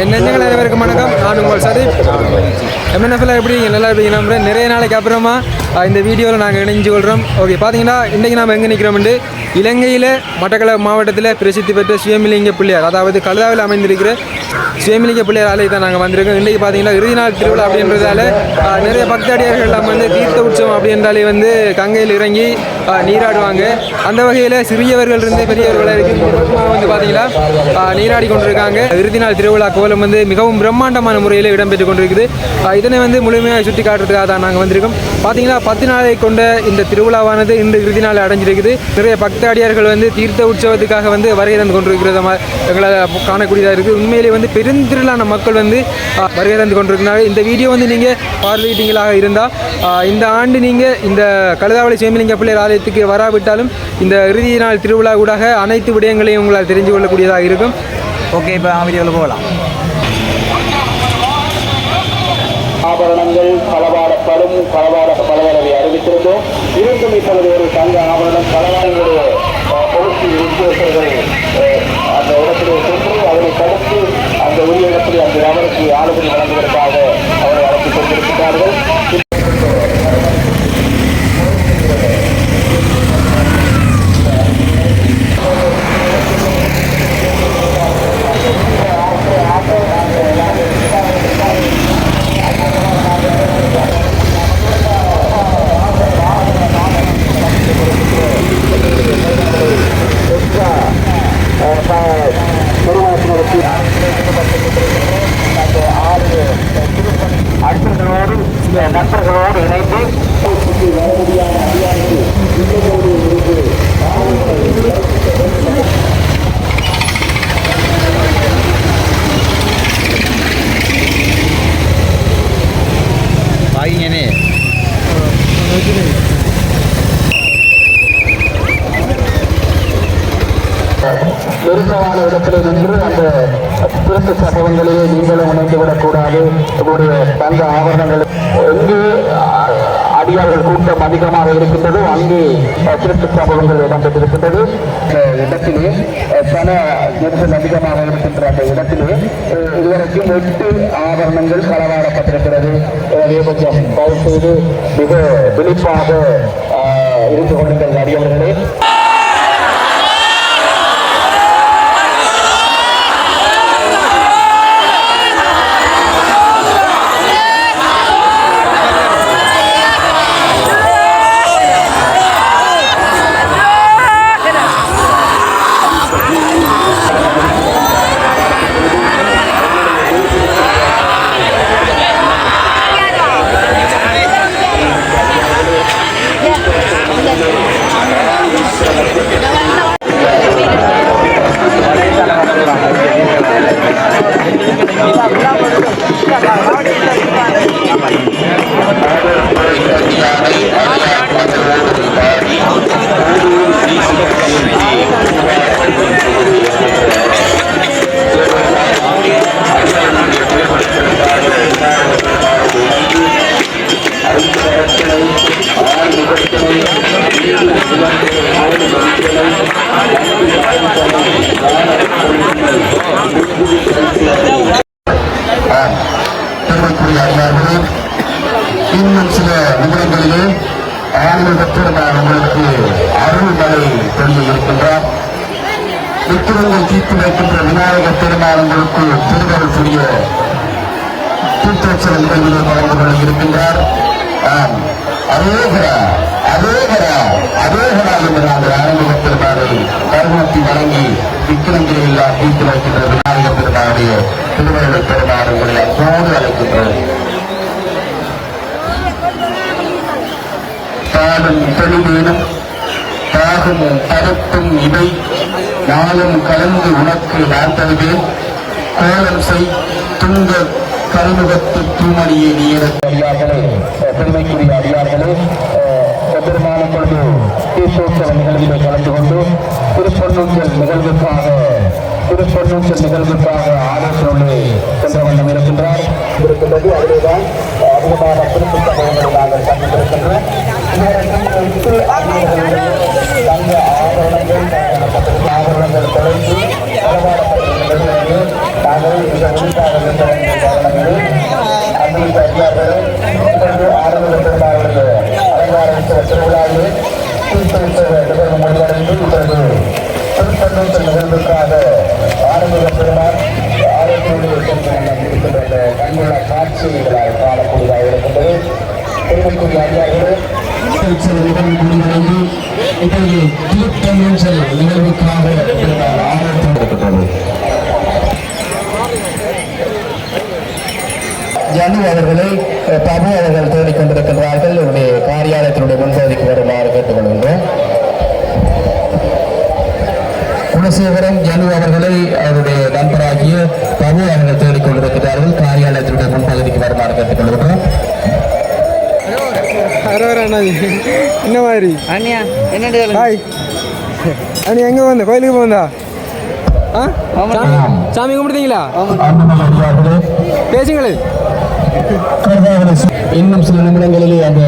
என் நெஞ்சங்கள் அனைவருக்கும் வணக்கம். நான் உங்கள் சதீப். எம்என்எஃப்ல எப்படி நல்லா இருப்பீங்கன்னா நிறைய நாளைக்கு அப்புறமா இந்த வீடியோவில் நாங்கள் இணைஞ்சு கொள்கிறோம் ஓகே பார்த்தீங்கன்னா இன்றைக்கி நாம் எங்கே நிற்கிறோம்ண்டு இலங்கையில் மட்டக்களப்பு மாவட்டத்தில் பிரசித்தி பெற்ற சுயமிலிங்க பிள்ளையார் அதாவது கழுதாவில் அமைந்திருக்கிற சுயமிலிங்க பிள்ளையார் ஆலை தான் நாங்கள் வந்திருக்கோம். இன்றைக்கி பார்த்தீங்கன்னா இறுதி நாள் திருவிழா அப்படின்றதால நிறைய பக்தாடியார்கள் நம்ம வந்து தீர்த்த உற்சவம் அப்படின்றாலே வந்து கங்கையில் இறங்கி நீராடுவாங்க. அந்த வகையில் சிறியவர்கள் இருந்து பெரியவர்கள் வரைக்கும் வந்து பார்த்தீங்கன்னா நீராடி கொண்டிருக்காங்க. இறுதி நாள் திருவிழா கோலம் வந்து மிகவும் பிரம்மாண்டமான முறையில் இடம்பெற்று கொண்டிருக்குது. இதனை வந்து முழுமையாக சுற்றி காட்டுறதுக்காக தான் நாங்கள் வந்திருக்கோம். பார்த்தீங்கன்னா பத்து நாளை கொண்ட இந்த திருவிழாவானது இன்று இறுதி நாள் அடைஞ்சிருக்குது. நிறைய பக்தாடியார்கள் வந்து தீர்த்த உற்சவத்துக்காக வந்து வருகை தந்து கொண்டிருக்கிறத எங்களால் காணக்கூடியதாக இருக்குது. உண்மையிலே வந்து பெருந்திரளான மக்கள் வந்து வருகை தந்து கொண்டிருக்கிறார்கள் இந்த வீடியோ வந்து நீங்கள் பார்வையிட்டீங்களாக இருந்தால் இந்த ஆண்டு நீங்கள் இந்த கழுதாவளி சேமிலிங்க பிள்ளையர் ஆலயத்துக்கு வராவிட்டாலும் இந்த இறுதி நாள் திருவிழா கூட அனைத்து விடயங்களையும் உங்களால் தெரிஞ்சு கொள்ளக்கூடியதாக இருக்கும். ஓகே இப்போ வீடியோவில் போகலாம். ஆபரணங்கள் களவாடப்படும் பலவரவை அறிவித்திருந்தோம். இருந்தும் இப்பொழுது ஒரு தங்க ஆவணம் களவாடங்களுடைய அஹ், உத்தியோகர்கள் அந்த இடத்திலே சென்று அதனை தடுத்து அந்த உரிய இடத்திலே அந்த நபருக்கு ஆளுநர் தங்க ஆபரணங்கள் எங்கு அடியார்கள் கூட்டம் அதிகமாக இருக்கின்றது. அங்கே திருட்டு சம்பவங்கள் இடம்பெற்றிருக்கின்றது. இடத்திலே பல நெரிசல் அதிகமாக இருக்கின்ற அந்த இடத்திலே இதுவரைக்கும் எட்டு ஆபரணங்கள் களவாடப்பட்டிருக்கிறது. எனவே கொஞ்சம் தயவு செய்து மிக விழிப்பாக இருந்து கொள்ளுங்கள் அடியவர்களே தீர்த்தோற்சவ நிகழ்விலே கலந்து இருக்கின்றார் ஆம் அரோகரா அதேகரா அதேகரா ஆரம்ப வழங்கி விக்கிரங்களை எல்லாம் வைக்கின்ற விநாயகர் பெருமாளுடைய திருவருள் அப்போது அழைக்கின்றோம். தெளிவேனும் தாகும் தரப்பும் இவை. நாளும் கலந்து உனக்கு நான் தருவேன் கோலம் செய் துங்க கருமுகத்து தூமணியை நீர அடியார்களே பெருமைக்குரிய அடியார்களே பெருமான பொழுது தீர்த்தோற்சவ நிகழ்விலே கலந்து கொண்டு திருப்பொன்னூஞ்சல் நிகழ்வுக்காக திருப்பொன்னூஞ்சல் நிகழ்வுக்காக ஆலோசனை சென்ற வண்ணம் இருக்கின்றார். இருக்கின்றது. அதிலேதான் அதிகமான திருப்பு சம்பவங்களை நாங்கள் கண்டிருக்கின்றோம் தங்க ஆபரணங்கள் ஆபரணங்கள் தொலைந்து களவாடப்பட்டிருக்கிறது என்று நாங்கள் அடியார்கள் மிக குறிப்பாக இருந்த காரணங்களில் அன்புமிக்க அடியார்களே இப்பொழுது ஆரம்ப பெருமாளுடைய அலங்கார திருவிழாவில் தீர்த்தளித்த நிகழ்வு முடிவடைந்து இப்பொழுது திருத்தந்தத்தில் நிகழ்வுக்காக ஆரம்ப பெருமாள் ஆரோக்கியோடு இருக்கின்ற அந்த கண்ணுள்ள காட்சிகளால் காணக்கூடியதாக இருக்கின்றது. பெருமைக்குரிய முடிவடைந்து இப்பொழுது திருத்தந்தல் நிகழ்வுக்காக ஆரோக்கியம் ஜனு அவர்களை பிரபு அவர்கள் தேடிக் கொண்டிருக்கின்றார்கள் இவருடைய காரியாலயத்தினுடைய முன்பகுதிக்கு வருமாறு கேட்டுக்கொள்கின்றோம். குலசேகரன் ஜனு அவர்களை அவருடைய நண்பராகிய பிரபு அவர்கள் தேடிக் கொண்டிருக்கிறார்கள். காரியாலயத்தினுடைய முன்பகுதிக்கு வருமாறு அண்ணாஜி. என்ன மாதிரி? அண்ணியா என்னண்டு ஹாய். அண்ணி எங்கே வந்த? கோயிலுக்கு போந்தா சாமி கும்பிடுதீங்களா? பேசுங்களே. இன்னும் சில நிமிடங்களிலே அந்த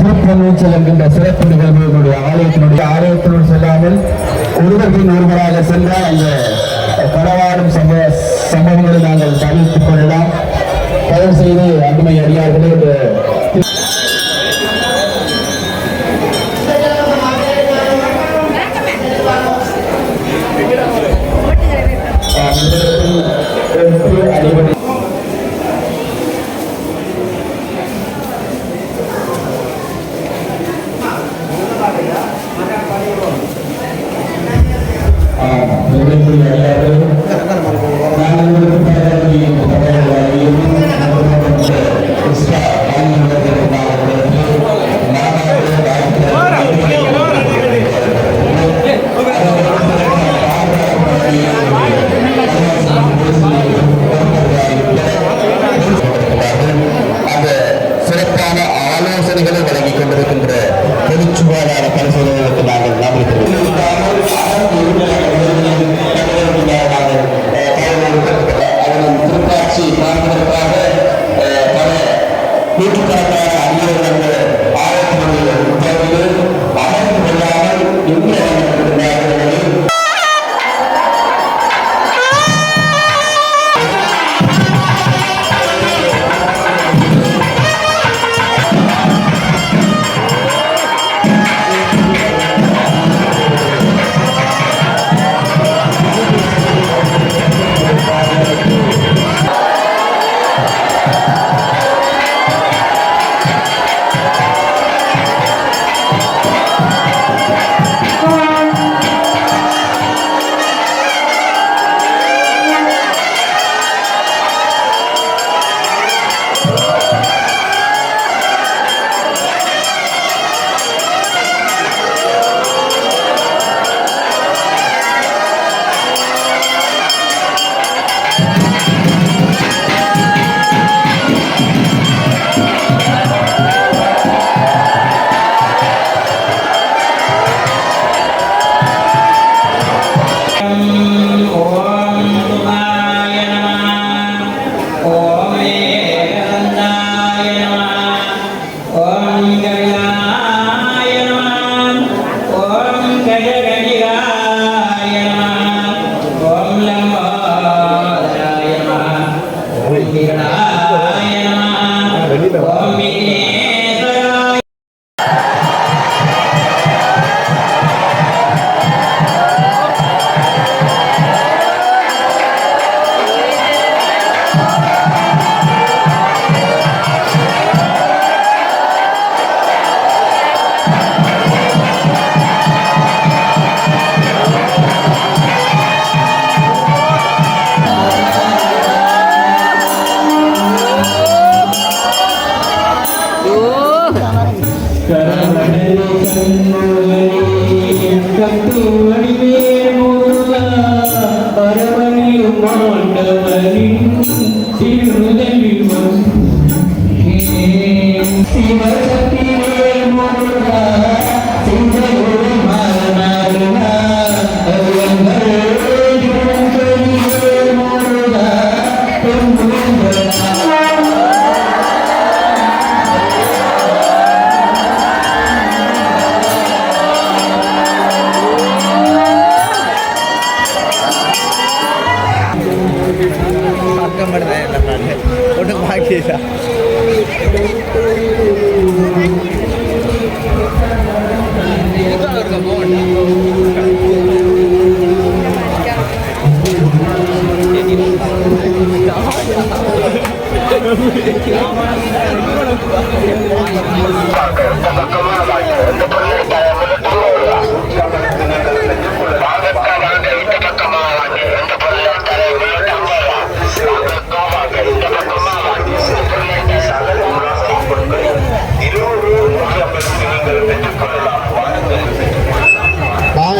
திருப்பநூச்சல் என்கின்ற சிறப்பு நிகழ்வுகளுடைய ஆலயத்தினுடைய ஆலயத்தினுள் செல்லாமல் ஒருவர்களின் ஒருவராக சென்றால் அந்த களவாடும் சம்பவ சம்பவங்களை நாங்கள் தவிர்த்துக் கொள்ளலாம். தயவு செய்து அன்புமை அடியார்களே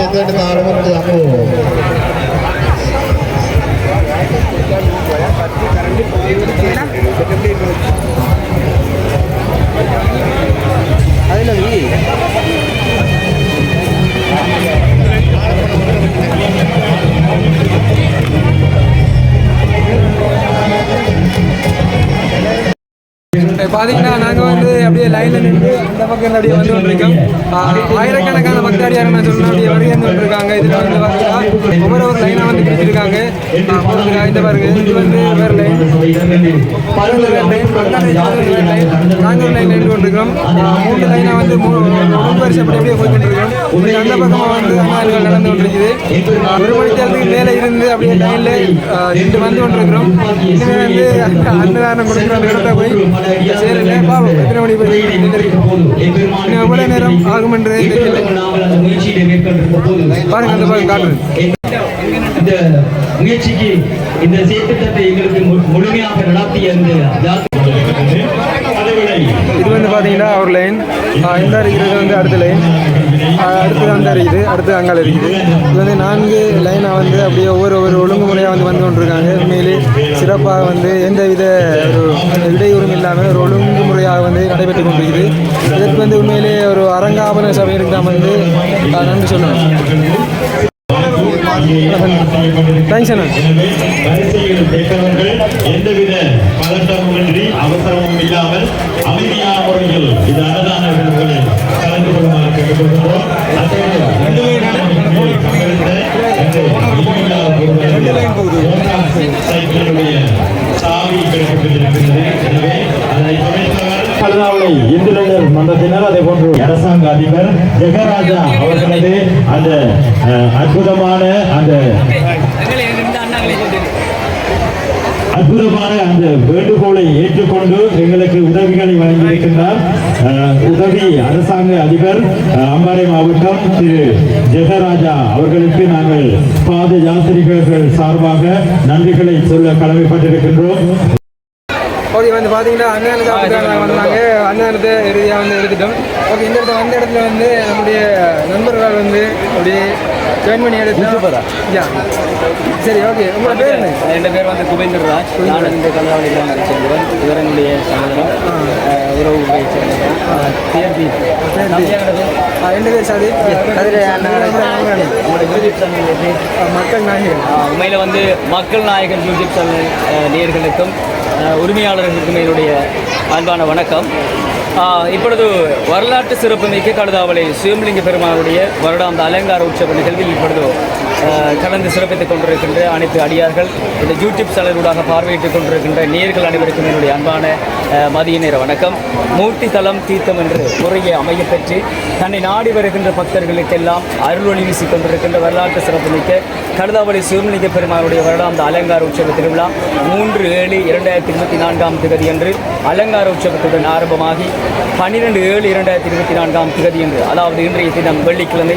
ఎందుకంటే తాళమంటే అమ్ము కరెంట్ அங்கே இப்போ பார்த்தீங்கன்னா நாங்கள் வந்து அப்படியே லைனில் நின்று இந்த பக்கம் அப்படியே வந்து கொண்டிருக்கோம். ஆயிரக்கணக்கான பக்தாடியார் நான் சொல்லணும் அப்படியே வருகை வந்து கொண்டிருக்காங்க இதில் வந்து பார்த்தீங்கன்னா ஒவ்வொரு ஒரு லைனாக வந்து பிரிச்சிருக்காங்க இந்த பாருங்க இது வந்து வேறு லைன் பதினொன்று ஒரு லைன் நின்று கொண்டிருக்கிறோம். மூணு லைனாக வந்து மூணு வருஷம் அப்படி அப்படியே போய் கொண்டிருக்கிறோம். அந்த பக்கமாக வந்து அம்மாள்கள் நடந்து கொண்டிருக்குது. ஒரு மணி தேர்தலுக்கு மேலே இருந்து அப்படியே லைனில் நின்று வந்து கொண்டிருக்கிறோம். இனிமே வந்து அன்னதானம் கொடுக்குற இடத்த போய் சேரல பாவம். எத்தனை மணி போய் இன்னும் எவ்வளோ நேரம் ஆகும் என்று பாருங்க காட்டுறேன் இந்த முயற்சிக்கு இந்த செயற்திட்டத்தை எங்களுக்கு முழுமையாக நடத்திய இந்த இது வந்து பார்த்தீங்கன்னா ஒரு லைன் இந்த இருக்கிறது வந்து அடுத்த லைன் அடுத்து அந்த இருக்குது அடுத்து அங்கால் இருக்குது இது வந்து நான்கு லைனாக வந்து அப்படியே ஒவ்வொரு ஒவ்வொரு ஒழுங்குமுறையாக வந்து வந்து கொண்டிருக்காங்க. உண்மையிலே சிறப்பாக வந்து எந்தவித ஒரு இடையூறும் இல்லாமல் ஒரு ஒழுங்குமுறையாக வந்து நடைபெற்று கொண்டிருக்குது. இதற்கு வந்து உண்மையிலே ஒரு அரங்காபன சபையிற்கு தான் வந்து நன்றி சொல்லணும். தேங்க்ஸ் அண்ணா எந்தவித பதட்டமுமின்றி அவசரமும் இல்லாமல் அமைதியான முறையில் இது அன்னதான விருதுகளில் கலந்து கொள்ளுமாறு கேட்டுக்கொள்கிறோம். அதோடு ரெண்டு லைன் சைக்கிளுடைய சாவி கிடைக்கப்பட்டிருக்கிறது. எனவே அதனை துணைத்தவர் பலனாவளை இந்துலர் மன்றத்தினர் அதே போன்று அரசாங்க அதிபர் ஜெகராஜா அவர்களது அந்த அற்புதமான அந்த அற்புதமான அந்த வேண்டுகோளை ஏற்றுக்கொண்டு எங்களுக்கு உதவிகளை வழங்கியிருக்கின்றார். உதவி அரசாங்க அதிபர் அம்பாறை மாவட்டம் திரு. ஜெகராஜா அவர்களுக்கு நாங்கள் பாத யாத்திரிகர்கள் சார்பாக நன்றிகளை சொல்ல கடமைப்பட்டிருக்கின்றோம். வந்து பார்த்தீங்கன்னா அன்னதானத்தை வந்தாங்க அன்னதானத்தை இறுதியாக வந்து எடுத்துட்டோம். ஓகே இந்த இடத்துல வந்த இடத்துல வந்து நம்முடைய நண்பர்கள் வந்து அப்படியே ஜாயின் பண்ணி எடுத்து யா சரி ஓகே உங்களோட பேர் என்ன? என் பேர் வந்து குபேந்தர் ராஜ். நான் இந்த கல்லாவளியில் சேர்ந்தவன் இவர் என்னுடைய சகோதரன். அஹ், உறவு ஆ, என் பேர் எப்படி மக்கள் நாயகன். உண்மையில் வந்து மக்கள் நாயகன் யூடியூப் சேனல் அஹ், உரிமையாளர்களுக்கும் என்னுடைய அன்பான வணக்கம். இப்பொழுது வரலாற்று சிறப்புமிக்க கழுதாவளை சிவலிங்க பெருமானுடைய வருடாந்த அலங்கார உற்சவ நிகழ்வில் இப்பொழுது கலந்து சிறப்பித்துக் கொண்டிருக்கின்ற அனைத்து அடியார்கள் இந்த யூடியூப் சேனலூடாக பார்வையிட்டுக் கொண்டிருக்கின்ற நேர்கள் அனைவருக்கும் என்னுடைய அன்பான மதிய நேர வணக்கம். மூர்த்தி தலம் தீர்த்தம் என்று முறையை அமையப் பெற்று தன்னை நாடி வருகின்ற பக்தர்களுக்கெல்லாம் அருளொளி வீசிக் கொண்டிருக்கின்ற வரலாற்று சிறப்புமிக்க கழுதாவளி சிவலிங்க பெருமானுடைய வருடாந்த அலங்கார உற்சவ திருவிழா மூன்று ஏழு இரண்டாயிரத்தி இருபத்தி நான்காம் திகதி அன்று அலங்கார உற்சவத்துடன் ஆரம்பமாகி பன்னிரெண்டு ஏழு இரண்டாயிரத்தி இருபத்தி நான்காம் திகதி என்று அதாவது இன்றைய தினம் வெள்ளிக்கிழமை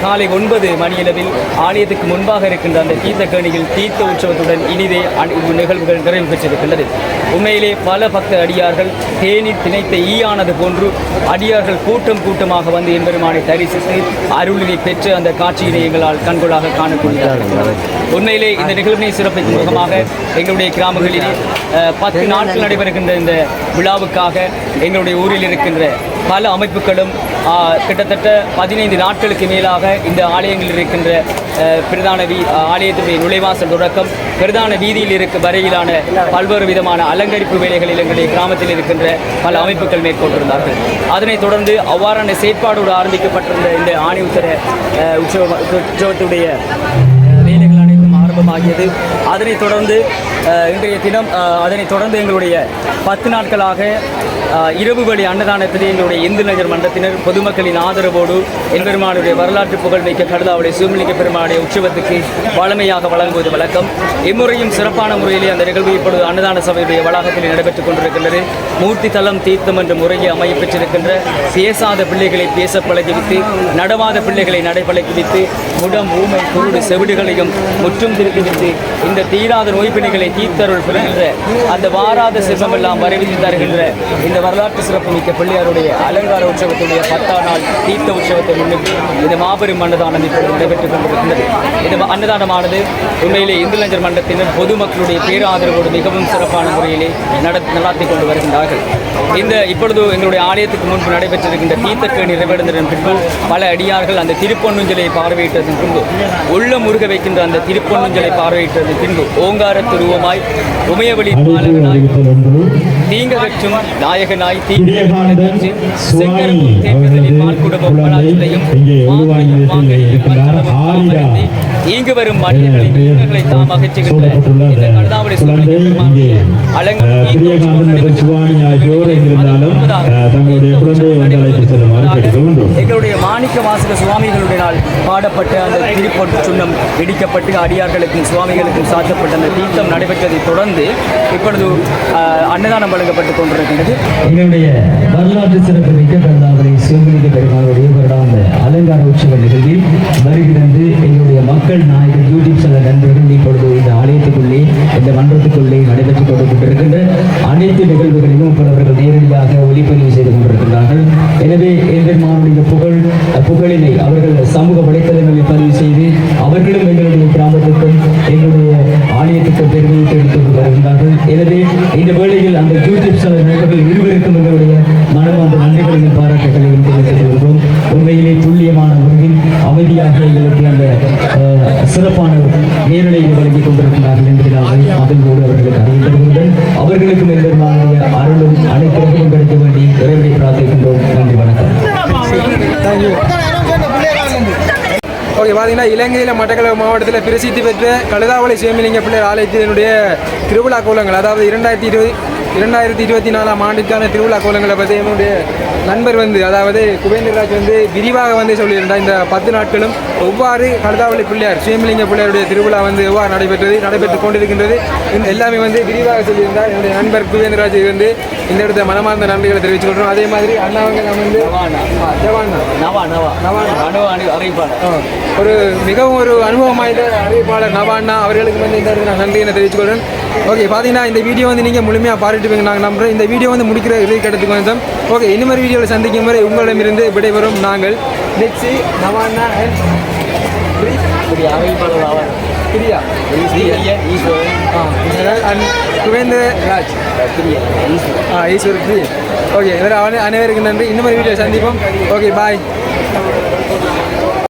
காலை ஒன்பது மணியளவில் ஆலயத்துக்கு முன்பாக இருக்கின்ற அந்த தீர்த்தக்கேணியில் தீர்த்த உற்சவத்துடன் இனிதே அனி- நிகழ்வுகள் நிறைவு பெற்றிருக்கின்றது. உண்மையிலே பல பக்த அடியார்கள் தேநீர் திணைத்த ஈயானது போன்று அடியார்கள் கூட்டம் கூட்டமாக வந்து எம்பெருமானை தரிசித்து அருளினை பெற்று அந்த காட்சியினை எங்களால் கண்கொள்ளாக காணக்கூடியதாக உண்மையிலே இந்த நிகழ்வினை சிறப்பிக்கும் முகமாக எங்களுடைய கிராமங்களிலே பத்து நாட்கள் நடைபெறுகின்ற இந்த விழாவுக்காக எங்களுடைய ஊரில் இருக்கின்ற பல அமைப்புகளும் கிட்டத்தட்ட பதினைந்து நாட்களுக்கு மேலாக இந்த ஆலயங்களில் இருக்கின்ற பிரதான வீ ஆலயத்துடைய நுழைவாசல் தொடக்கம் பிரதான வீதியில் இருக்க வரையிலான பல்வேறு விதமான அலங்கரிப்பு வேலைகளில் எங்களுடைய கிராமத்தில் இருக்கின்ற பல அமைப்புகள் மேற்கொண்டிருந்தார்கள். அதனைத் தொடர்ந்து அவ்வாறான செயற்பாடோடு ஆரம்பிக்கப்பட்டிருந்த இந்த ஆணி உத்தர உற்சவ உற்சவத்துடைய ஆரம்பமாகியது அதனைத் தொடர்ந்து இன்றைய தினம் அதனைத் தொடர்ந்து எங்களுடைய பத்து நாட்களாக இரவு வழி அன்னதானத்திலே எங்களுடைய இந்து நகர் மன்றத்தினர் பொதுமக்களின் ஆதரவோடு எம்பெருமானுடைய வரலாற்று புகழ்மிக்க கடுதாவுடைய சிவலிங்க பெருமானுடைய உற்சவத்துக்கு வளமையாக வழங்குவது வழக்கம். இம்முறையும் சிறப்பான முறையிலே அந்த நிகழ்வு இப்பொழுது அன்னதான சபையுடைய வளாகத்தில் நடைபெற்றுக் கொண்டிருக்கின்றது. மூர்த்தி தலம் தீர்த்தம் என்ற முறையை அமையப்பெற்றிருக்கின்ற பேசாத பிள்ளைகளை பேச பழகிவித்து நடவாத பிள்ளைகளை நடைபழகிவித்து முடம் ஊமை குருடு செவிடுகளையும் முற்றும் রেখে যেতে இந்த தீராத நோய்பிணிகளை தீர்த்தருள் பெறுகின்ற அந்த வாராத சிவமெல்லாம் வரவித்து தருகின்ற இந்த வரலாற்று சிறப்பு மிக்க பிள்ளையாருடைய அலங்கார உற்சவத்துடைய பத்தாம் நாள் தீர்த்த உற்சவத்தை முன்னிட்டு இந்த மாபெரும் அன்னதானம் இப்பொழுது நடைபெற்றுக் கொண்டிருக்கின்றது. இந்த அன்னதானமானது உண்மையிலே இந்துலஞ்சர் மன்றத்தினர் பொதுமக்களுடைய பேராதரவோடு மிகவும் சிறப்பான முறையிலே நட நடாத்தி கொண்டு வருகின்றார்கள். இந்த இப்பொழுது எங்களுடைய ஆலயத்துக்கு முன்பு நடைபெற்றிருக்கின்ற தீர்த்தக்கே நிறைவடைந்ததன் பின்பு பல அடியார்கள் அந்த திருப்பொன்னுஞ்சலை பார்வையிட்டதன் பின்பு உள்ள முருக வைக்கின்ற அந்த திருப்பொன்னுஞ்சலை பார்வையிட்டது பின்பு ஓங்கார துருவமாய் உமையவழி பாலகனாய் தீங்ககற்றும் நாயகனாய் இங்கு வரும் தாம் அகற்றுகின்ற இந்த எங்களுடைய மாணிக்க வாசக சுவாமிகளுடைய பாடப்பட்ட அந்த திருப்பொட்டு சுண்ணம் இடிக்கப்பட்டு அடியார்களுக்கும் சுவாமிகளுக்கும் சாத்தப்பட்ட அந்த தீர்த்தம் நடைபெற்றதை தொடர்ந்து இப்பொழுது அன்னதானம் வழங்கப்பட்டுக் கொண்டிருக்கின்றது. எங்களுடைய வரலாற்று சிறப்பு மிக்க கருதாவளி சிவலிங்க பெருமாளுடைய வருடாந்த அலங்கார உற்சவ நிகழ்வில் வருகிறது எங்களுடைய மக்கள் நாயகர் யூடியூப் சேனல் நண்பர்கள் இப்பொழுது இந்த ஆலயத்துக்குள்ளே இந்த மன்றத்துக்குள்ளே நடைபெற்றுக் கொண்டு கொண்டிருக்கின்ற அனைத்து நிகழ்வுகளிலும் பலவர்கள் அவர்கள் நேரடியாக ஒளிப்பதிவு செய்து கொண்டிருக்கின்றார்கள். எனவே எம்பெருமானுடைய புகழ் புகழினை அவர்கள் சமூக வலைத்தளங்களில் பதிவு செய்து அவர்களும் எங்களுடைய கிராமத்துக்கும் எங்களுடைய ஆலயத்துக்கும் பெருமையை எடுத்து வருகின்றார்கள் எனவே இந்த வேளையில் அந்த யூடியூப் சேனல் நண்பர்கள் இருவருக்கும் எங்களுடைய மனமார்ந்த நன்றிகளையும் பாராட்டுகளையும் தெரிவித்துக் கொள்கிறோம் உண்மையிலே துல்லியமான முறையில் அமைதியாக எங்களுக்கு அந்த அஹ், சிறப்பான நேரலையை வழங்கிக் கொண்டிருக்கிறார்கள் என்பதனால அதனோடு அவர்களுக்கும் எம்பெருமானுடைய அருளும் அனைத்திற்கும் கிடைக்க வேண்டி இறைவனை பிரார்த்திக்கின்றோம். நன்றி வணக்கம். ஓகே பார்த்தீங்கன்னா இலங்கையில் மட்டக்களப்பு மாவட்டத்தில் பிரசித்தி பெற்ற கழுதாவளை சுயமிலிங்க பிள்ளையர் ஆலயத்தினுடைய திருவிழா கோலங்கள் அதாவது இரண்டாயிரத்தி இருபது இரண்டாயிரத்தி இருபத்தி நாலாம் ஆண்டுக்கான திருவிழா கோலங்களை பற்றி என்னுடைய நண்பர் வந்து அதாவது குபேந்திரராஜ் வந்து விரிவாக வந்து சொல்லியிருந்தார். இந்த பத்து நாட்களும் எவ்வாறு கழுதாவளி பிள்ளையார் சிவமிலிங்க பிள்ளையாருடைய திருவிழா வந்து எவ்வாறு நடைபெற்றது நடைபெற்று கொண்டிருக்கின்றது எல்லாமே வந்து விரிவாக சொல்லியிருந்தார். என்னுடைய நண்பர் குபேந்திரராஜ் வந்து இந்த இடத்துல மனமார்ந்த நன்றிகளை தெரிவித்துக் கொள்கிறோம் அதே மாதிரி அண்ணாவங்க நம்ம வந்து ஒரு மிகவும் ஒரு அனுபவம் வாய்ந்த அறிவிப்பாளர் நவாண்ணா அவர்களுக்கு வந்து இந்த இடத்துல நான் நன்றியை தெரிவித்துக்கொள்கிறேன். ஓகே பார்த்தீங்கன்னா இந்த வீடியோ வந்து நீங்கள் முழுமையாக பாராட்டுவீங்க நாங்கள் நம்புறோம் இந்த வீடியோ வந்து முடிக்கிற இறுதி கட்டத்துக்கு வந்தோம். ஓகே இனிமேல் வீடியோவில் சந்திக்கும் வரை உங்களிடமிருந்து விடைபெறும் நாங்கள். நெக்ஸி நவாண்ணா அண்ட் இப்படி அறிவிப்பாளர் ஆவார் பிரியா? ஈஸ்வரன். ஈஸ்வரன். அண்ட் குவேந்திர ராஜ். பிரியன் ஈஸ்வரன். ஆ ஈஸ்வர் ஓகே இவர் அனைவருக்கும் நன்றி. இன்னும் வீடியோ சந்திப்போம். Okay bye